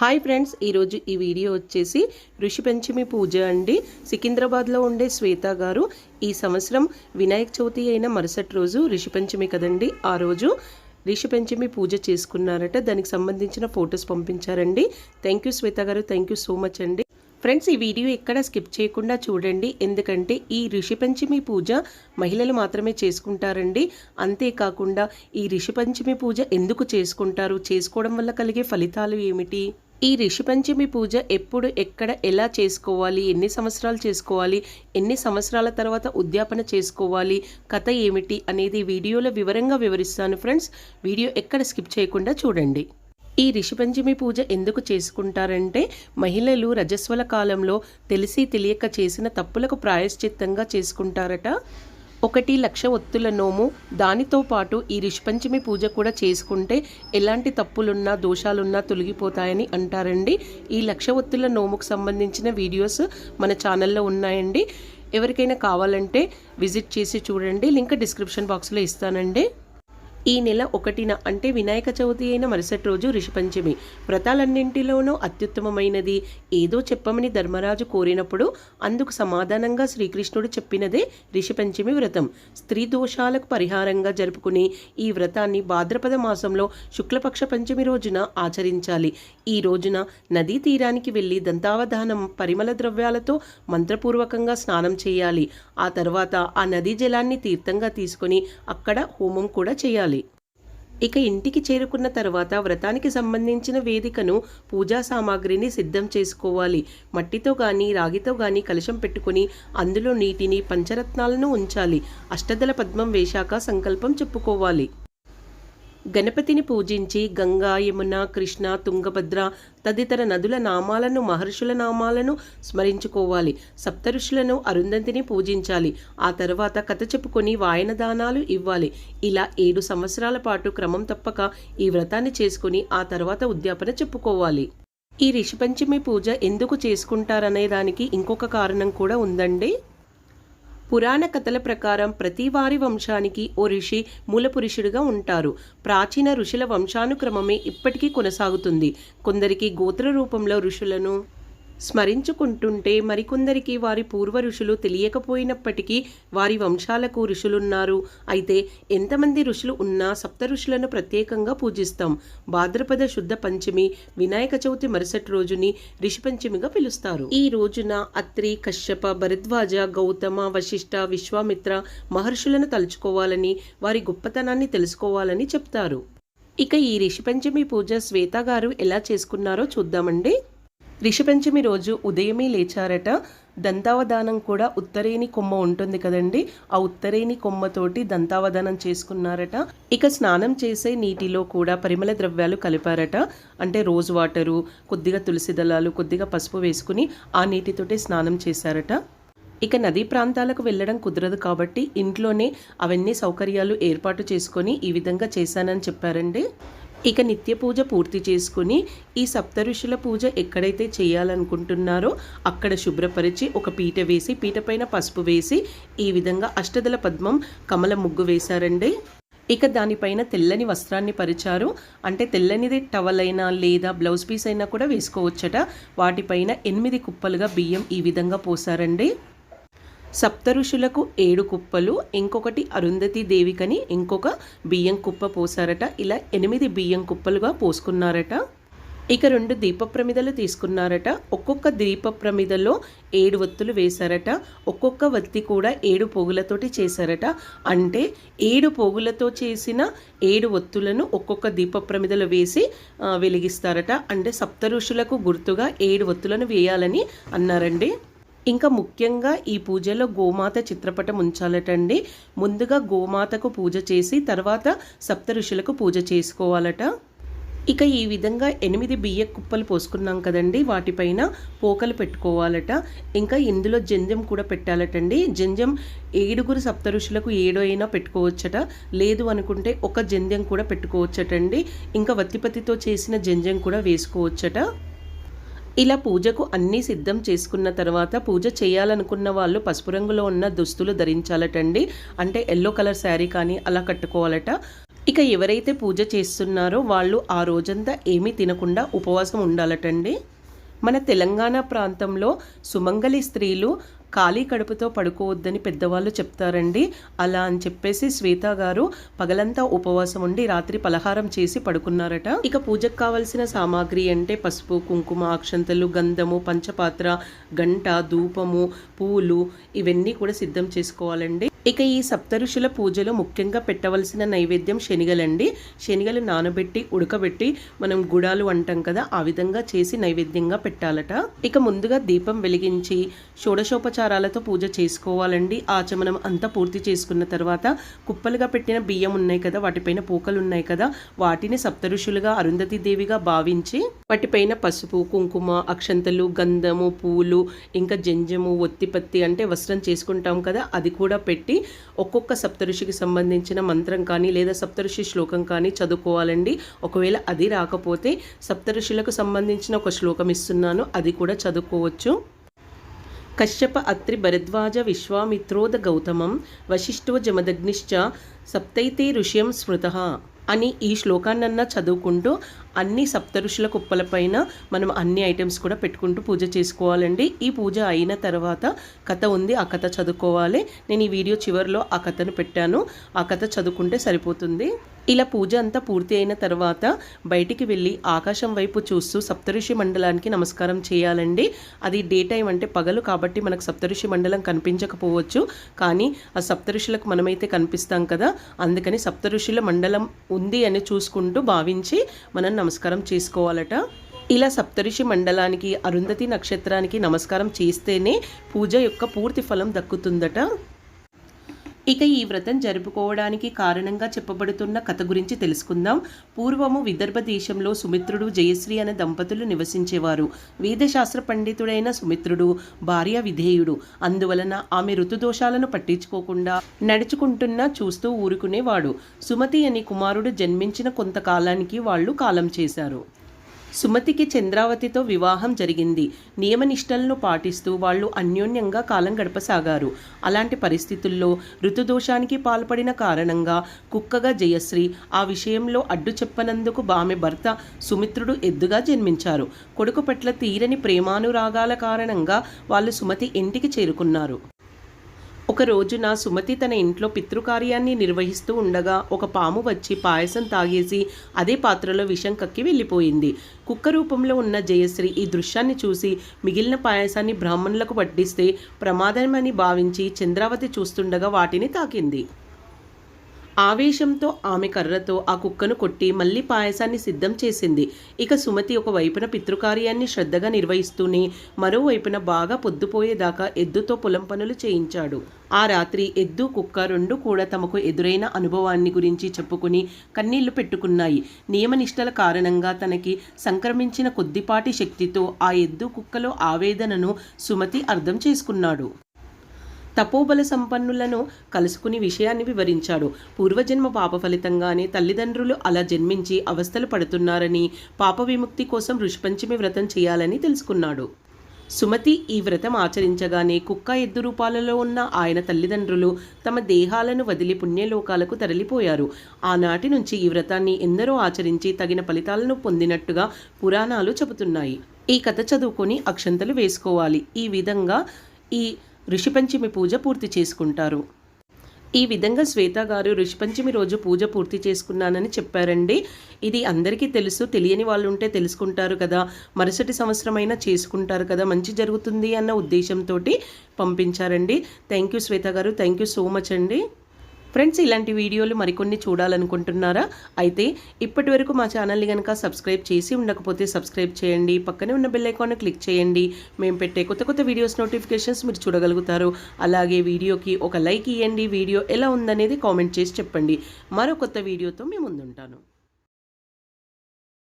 Hi friends ఈరోజు ఈ video వచ్చేసి ఋషి పంచమి పూజ అండి. సికింద్రాబాద్లో ఉండే శ్వేత గారు ఈ సంవత్సరం వినాయక చవితి అయిన మరుసటి రోజు ఋషి పంచమి కదండి. ఆ రోజు ఋషి పంచమి పూజ చేసుకున్నారట. దానికి సంబంధించిన ఫొటోస్ పంపించారండి. Thank you Shweta garu thank you so much అండి. ఫ్రెండ్స్ ఈ వీడియో ఎక్కడ స్కిప్ చేయకుండా చూడండి. ఎందుకంటే ఈ ఋషి పంచమి పూజ మహిళలు మాత్రమే చేసుకుంటారండి. అంతేకాకుండా ఈ ఋషి పంచమి పూజ ఎందుకు చేసుకుంటారు? చేసుకోవడం వల్ల కలిగే ఫలితాలు ఏమిటి? ఈ ఋషి పంచమి పూజ ఎప్పుడు ఎక్కడ ఎలా చేసుకోవాలి ఎన్ని సంవత్సరాలు చేసుకోవాలి ఎన్ని సంవత్సరాల తర్వాత ఉద్యాపన చేసుకోవాలి కథ ఏమిటి అనేది వీడియోలో వివరంగా వివరిస్తాను ఫ్రెండ్స్. వీడియో ఎక్కడ స్కిప్ చేయకుండా చూడండి. ఈ ఋషి పంచమి పూజ ఎందుకు చేసుకుంటారంటే మహిళలు రజస్వల కాలంలో తెలిసి తెలియక చేసిన తప్పులకు ప్రాయశ్చిత్తంగా చేసుకుంటారట. ఒకటి లక్ష ఒత్తుల నోము. దానితో పాటు ఈ రిషిపంచమి పూజ కూడా చేసుకుంటే ఎలాంటి తప్పులున్నా దోషాలున్నా తొలగిపోతాయని అంటారండి. ఈ లక్ష ఒత్తుల నోముకు సంబంధించిన వీడియోస్ మన ఛానల్లో ఉన్నాయండి. ఎవరికైనా కావాలంటే విజిట్ చేసి చూడండి. లింక్ డిస్క్రిప్షన్ బాక్స్లో ఇస్తానండి. ఈ నెల ఒకటిన అంటే వినాయక చవితి అయిన మరుసటి రోజు ఋషిపంచమి వ్రతాలన్నింటిలోనూ అత్యుత్తమమైనది. ఏదో చెప్పమని ధర్మరాజు కోరినప్పుడు అందుకు సమాధానంగా శ్రీకృష్ణుడు చెప్పినదే ఋషిపంచమి వ్రతం. స్త్రీ దోషాలకు పరిహారంగా జరుపుకుని ఈ వ్రతాన్ని భాద్రపద మాసంలో శుక్లపక్ష పంచమి రోజున ఆచరించాలి. ఈ రోజున నదీ తీరానికి వెళ్ళి దంతావధానం పరిమళ ద్రవ్యాలతో మంత్రపూర్వకంగా స్నానం చేయాలి. ఆ తర్వాత ఆ నదీ జలాన్ని తీర్థంగా తీసుకొని అక్కడ హోమం కూడా చేయాలి. ఇక ఇంటికి చేరుకున్న తర్వాత వ్రతానికి సంబంధించిన వేదికను పూజా సామాగ్రిని సిద్ధం చేసుకోవాలి. మట్టితో కానీ రాగితో కానీ కలశం పెట్టుకుని అందులో నీటిని పంచరత్నాలను ఉంచాలి. అష్టదల పద్మం వేశాక సంకల్పం చెప్పుకోవాలి. గణపతిని పూజించి గంగా యమున కృష్ణ తుంగభద్ర తదితర నదుల నామాలను మహర్షుల నామాలను స్మరించుకోవాలి. సప్తఋషులను అరుంధతిని పూజించాలి. ఆ తర్వాత కథ చెప్పుకొని వాయనదానాలు ఇవ్వాలి. ఇలా ఏడు సంవత్సరాల పాటు క్రమం తప్పక ఈ వ్రతాన్ని చేసుకుని ఆ తర్వాత ఉద్యాపన చెప్పుకోవాలి. ఈ రిషిపంచమి పూజ ఎందుకు చేసుకుంటారనే దానికి ఇంకొక కారణం కూడా ఉందండి. పురాణ కథల ప్రకారం ప్రతి వారి వంశానికి ఓ ఋషి మూలపురుషుడిగా ఉంటారు. ప్రాచీన ఋషుల వంశానుక్రమమే ఇప్పటికీ కొనసాగుతుంది. కొందరికి గోత్ర రూపంలో ఋషులను స్మరించుకుంటుంటే మరికొందరికి వారి పూర్వ ఋషులు తెలియకపోయినప్పటికీ వారి వంశాలకు ఋషులున్నారు. అయితే ఎంతమంది ఋషులు ఉన్నా సప్త ఋషులను ప్రత్యేకంగా పూజిస్తాం. భాద్రపద శుద్ధ పంచమి వినాయక చవితి మరుసటి రోజుని ఋషి పంచమిగా పిలుస్తారు. ఈ రోజున అత్రి కశ్యప భరద్వాజ గౌతమ వశిష్ఠ విశ్వామిత్ర మహర్షులను తలుచుకోవాలని వారి గొప్పతనాన్ని తెలుసుకోవాలని చెప్తారు. ఇక ఈ ఋషి పంచమి పూజ శ్వేత గారు ఎలా చేసుకున్నారో చూద్దామండి. రిషిపంచమి రోజు ఉదయమే లేచారట. దంతావధానం కూడా ఉత్తరేని కొమ్మ ఉంటుంది కదండి. ఆ ఉత్తరేని కొమ్మతోటి దంతావధానం చేసుకున్నారట. ఇక స్నానం చేసే నీటిలో కూడా పరిమళ ద్రవ్యాలు కలిపారట. అంటే రోజ్ వాటరు కొద్దిగా తులసి దళాలు కొద్దిగా పసుపు వేసుకుని ఆ నీటితోటే స్నానం చేశారట. ఇక నదీ ప్రాంతాలకు వెళ్ళడం కుదరదు కాబట్టి ఇంట్లోనే అవన్నీ సౌకర్యాలు ఏర్పాటు చేసుకొని ఈ విధంగా చేశానని చెప్పారండి. ఇక నిత్య పూజ పూర్తి చేసుకుని ఈ సప్త ఋషుల పూజ ఎక్కడైతే చేయాలనుకుంటున్నారో అక్కడ శుభ్రపరిచి ఒక పీట వేసి పీట పైన పసుపు వేసి ఈ విధంగా అష్టదల పద్మం కమల ముగ్గు వేశారండి. ఇక దానిపైన తెల్లని వస్త్రాన్ని పరిచారు. అంటే తెల్లనిది టవల్ అయినా లేదా బ్లౌజ్ పీస్ అయినా కూడా వేసుకోవచ్చట. వాటిపైన ఎనిమిది కుప్పలుగా బియ్యం ఈ విధంగా పోసారండి. సప్త ఋషులకు ఏడు కుప్పలు ఇంకొకటి అరుంధతి దేవికని ఇంకొక బియ్యం కుప్ప పోసారట ఇలా ఎనిమిది బియ్యం కుప్పలుగా పోసుకున్నారట. ఇక రెండు దీపప్రమిదలు తీసుకున్నారట. ఒక్కొక్క దీపప్రమిదలో ఏడు వత్తులు వేశారట. ఒక్కొక్క వత్తి కూడా ఏడు పోగులతోటి చేశారట. అంటే ఏడు పోగులతో చేసిన ఏడు ఒత్తులను ఒక్కొక్క దీపప్రమిదలో వేసి వెలిగిస్తారట. అంటే సప్త ఋషులకు గుర్తుగా ఏడు ఒత్తులను వేయాలని అన్నారండి. ఇంకా ముఖ్యంగా ఈ పూజలో గోమాత చిత్రపటం ఉంచాలటండి. ముందుగా గోమాతకు పూజ చేసి తర్వాత సప్త ఋషులకు పూజ చేసుకోవాలట. ఇక ఈ విధంగా ఎనిమిది బియ్య కుప్పలు పోసుకున్నాం కదండి. వాటిపైన పోకలు పెట్టుకోవాలట. ఇంకా ఇందులో జంజం కూడా పెట్టాలటండి. జంజం ఏడుగురు సప్త ఋషులకు ఏడు అయినా పెట్టుకోవచ్చట. లేదు అనుకుంటే ఒక జంజం కూడా పెట్టుకోవచ్చటండి. ఇంకా వత్తిపతితో చేసిన జంజం కూడా వేసుకోవచ్చట. ఇలా పూజకు అన్నీ సిద్ధం చేసుకున్న తర్వాత పూజ చేయాలనుకున్న వాళ్ళు పసుపు రంగులో ఉన్న దుస్తులు ధరించాలటండి. అంటే ఎల్లో కలర్ శారీ కానీ అలా కట్టుకోవాలట. ఇక ఎవరైతే పూజ చేస్తున్నారో వాళ్ళు ఆ రోజంతా ఏమీ తినకుండా ఉపవాసం ఉండాలటండి. మన తెలంగాణ ప్రాంతంలో సుమంగలి స్త్రీలు ఖాళీ కడుపుతో పడుకోవద్దని పెద్దవాళ్ళు చెప్తారండి. అలా అని చెప్పేసి శ్వేత గారు పగలంతా ఉపవాసం ఉండి రాత్రి పలహారం చేసి పడుకున్నారట. ఇక పూజకు కావలసిన సామాగ్రి అంటే పసుపు కుంకుమ అక్షంతలు గంధము పంచపాత్ర గంట ధూపము పూలు ఇవన్నీ కూడా సిద్ధం చేసుకోవాలండి. ఇక ఈ సప్తఋషుల పూజలో ముఖ్యంగా పెట్టవలసిన నైవేద్యం శనిగలండి. శనిగలు నానబెట్టి ఉడకబెట్టి మనం గుడాలు అంటాం కదా ఆ విధంగా చేసి నైవేద్యంగా పెట్టాలట. ఇక ముందుగా దీపం వెలిగించి షోడశోపచారాలతో పూజ చేసుకోవాలండి. ఆచమనం అంతా పూర్తి చేసుకున్న తర్వాత కుప్పలుగా పెట్టిన బియ్యం ఉన్నాయి కదా వాటిపైన పూకలు ఉన్నాయి కదా వాటిని సప్తఋషులుగా అరుంధతి దేవిగా భావించి వాటిపైన పసుపు కుంకుమ అక్షంతలు గంధము పూలు ఇంకా జంజము ఒత్తిపత్తి అంటే వస్త్రం చేసుకుంటాం కదా అది కూడా పెట్టి ఒక్కొక్క సప్తఋషికి సంబంధించిన మంత్రం కానీ లేదా సప్తఋషి శ్లోకం కానీ చదువుకోవాలండి. ఒకవేళ అది రాకపోతే సప్తఋషులకు సంబంధించిన ఒక శ్లోకం ఇస్తున్నాను అది కూడా చదువుకోవచ్చు. కశ్యప అత్రి భరద్వాజ విశ్వామిత్రోద గౌతమం వశిష్ఠో జమదగ్నిశ్చ సప్తైతే ఋష్యం స్మృత అని ఈ శ్లోకాన్నన్నా చదువుకుంటూ అన్ని సప్తఋషుల కుప్పలపైన మనం అన్ని ఐటమ్స్ కూడా పెట్టుకుంటూ పూజ చేసుకోవాలండి. ఈ పూజ అయిన తర్వాత కథ ఉంది ఆ కథ చదువుకోవాలి. నేను ఈ వీడియో చివరిలో ఆ కథను పెట్టాను. ఆ కథ చదువుకుంటే సరిపోతుంది. ఇలా పూజ అంతా పూర్తి అయిన తర్వాత బయటికి వెళ్ళి ఆకాశం వైపు చూస్తూ సప్తఋషి మండలానికి నమస్కారం చేయాలండి. అది డే టైం అంటే పగలు కాబట్టి మనకు సప్తఋషి మండలం కనిపించకపోవచ్చు. కానీ ఆ సప్తఋషులకు మనమైతే కనిపిస్తాం కదా. అందుకని సప్తఋషుల మండలం ఉంది అని చూసుకుంటూ భావించి మనం నమస్కారం చేసుకోవాలట. ఇలా సప్తఋషి మండలానికి అరుంధతి నక్షత్రానికి నమస్కారం చేస్తేనే పూజ యొక్క పూర్తి ఫలం దక్కుతుందట. ఇక ఈ వ్రతం జరుపుకోవడానికి కారణంగా చెప్పబడుతున్న కథ గురించి తెలుసుకుందాం. పూర్వము విదర్భ దేశంలో సుమిత్రుడు జయశ్రీ అనే దంపతులు నివసించేవారు. వేదశాస్త్ర పండితుడైన సుమిత్రుడు భార్య విధేయుడు. అందువలన ఆమె ఋతుదోషాలను పట్టించుకోకుండా నడుచుకుంటున్నా చూస్తూ ఊరుకునేవాడు. సుమతి అని కుమారుడు జన్మించిన కొంతకాలానికి వాళ్ళు కాలం చేశారు. సుమతికి చంద్రావతితో వివాహం జరిగింది. నియమనిష్టలను పాటిస్తూ వాళ్ళు అన్యోన్యంగా కాలం గడపసాగారు. అలాంటి పరిస్థితుల్లో ఋతుదోషానికి పాల్పడిన కారణంగా కుక్కగా జయశ్రీ ఆ విషయంలో అడ్డు చెప్పనందుకు ఆమె భర్త సుమిత్రుడు ఎద్దుగా జన్మించారు. కొడుకు పట్ల తీరని ప్రేమానురాగాల కారణంగా వాళ్ళు సుమతి ఇంటికి చేరుకున్నారు. ఒక రోజున సుమతి తన ఇంట్లో పితృకార్యాన్ని నిర్వహిస్తూ ఉండగా ఒక పాము వచ్చి పాయసం తాగేసి అదే పాత్రలో విషం కక్కి వెళ్ళిపోయింది. కుక్క రూపంలో ఉన్న జయశ్రీ ఈ దృశ్యాన్ని చూసి మిగిలిన పాయసాన్ని బ్రాహ్మణులకు వడ్డిస్తే ప్రమాదమని భావించి చంద్రావతి చూస్తుండగా వాటిని తాకింది. ఆవేశంతో ఆమె కర్రతో ఆ కుక్కను కొట్టి మళ్ళీ పాయసాన్ని సిద్ధం చేసింది. ఇక సుమతి ఒక వైపున పితృకార్యాన్ని శ్రద్ధగా నిర్వహిస్తూనే మరోవైపున బాగా పొద్దుపోయేదాకా ఎద్దుతో పొలం పనులు చేయించాడు. ఆ రాత్రి ఎద్దు కుక్క రెండు కూడా తమకు ఎదురైన అనుభవాన్ని గురించి చెప్పుకుని కన్నీళ్ళు పెట్టుకున్నాయి. నియమనిష్టల కారణంగా తనకి సంక్రమించిన కొద్దిపాటి శక్తితో ఆ ఎద్దు కుక్కలో ఆవేదనను సుమతి అర్థం చేసుకున్నాడు. తపోబల సంపన్నులను కలుసుకుని విషయాన్ని వివరించాడు. పూర్వజన్మ పాప ఫలితంగానే తల్లిదండ్రులు అలా జన్మించి అవస్థలు పడుతున్నారని పాప విముక్తి కోసం ఋషిపంచమి వ్రతం చేయాలని తెలుసుకున్నాడు. సుమతి ఈ వ్రతం ఆచరించగానే కుక్క ఎద్దు రూపాలలో ఉన్న ఆయన తల్లిదండ్రులు తమ దేహాలను వదిలి పుణ్యలోకాలకు తరలిపోయారు. ఆనాటి నుంచి ఈ వ్రతాన్ని ఎందరో ఆచరించి తగిన ఫలితాలను పొందినట్టుగా పురాణాలు చెబుతున్నాయి. ఈ కథ చదువుకొని అక్షంతలు వేసుకోవాలి. ఈ విధంగా ఈ ఋషిపంచమి పూజ పూర్తి చేసుకుంటారు. ఈ విధంగా శ్వేత గారు ఋషిపంచమి రోజు పూజ పూర్తి చేసుకున్నానని చెప్పారండి. ఇది అందరికీ తెలుసు తెలియని వాళ్ళు ఉంటే తెలుసుకుంటారు కదా. మరుసటి సంవత్సరమైనా చేసుకుంటారు కదా. మంచి జరుగుతుంది అన్న ఉద్దేశంతో పంపించారండి. Thank you Shweta garu. Thank you so much అండి. ఫ్రెండ్స్ ఇలాంటి వీడియోలు మరికొన్ని చూడాలనుకుంటున్నారా? అయితే ఇప్పటి వరకు మా ఛానల్ని కనుక సబ్స్క్రైబ్ చేసి ఉండకపోతే సబ్స్క్రైబ్ చేయండి. పక్కనే ఉన్న బెల్ క్లిక్ చేయండి. మేము పెట్టే కొత్త కొత్త వీడియోస్ నోటిఫికేషన్స్ మీరు చూడగలుగుతారు. అలాగే వీడియోకి ఒక లైక్ ఇవ్వండి వీడియో ఎలా ఉందనేది కామెంట్ చేసి చెప్పండి. మరో కొత్త వీడియోతో మేము ముందుంటాను.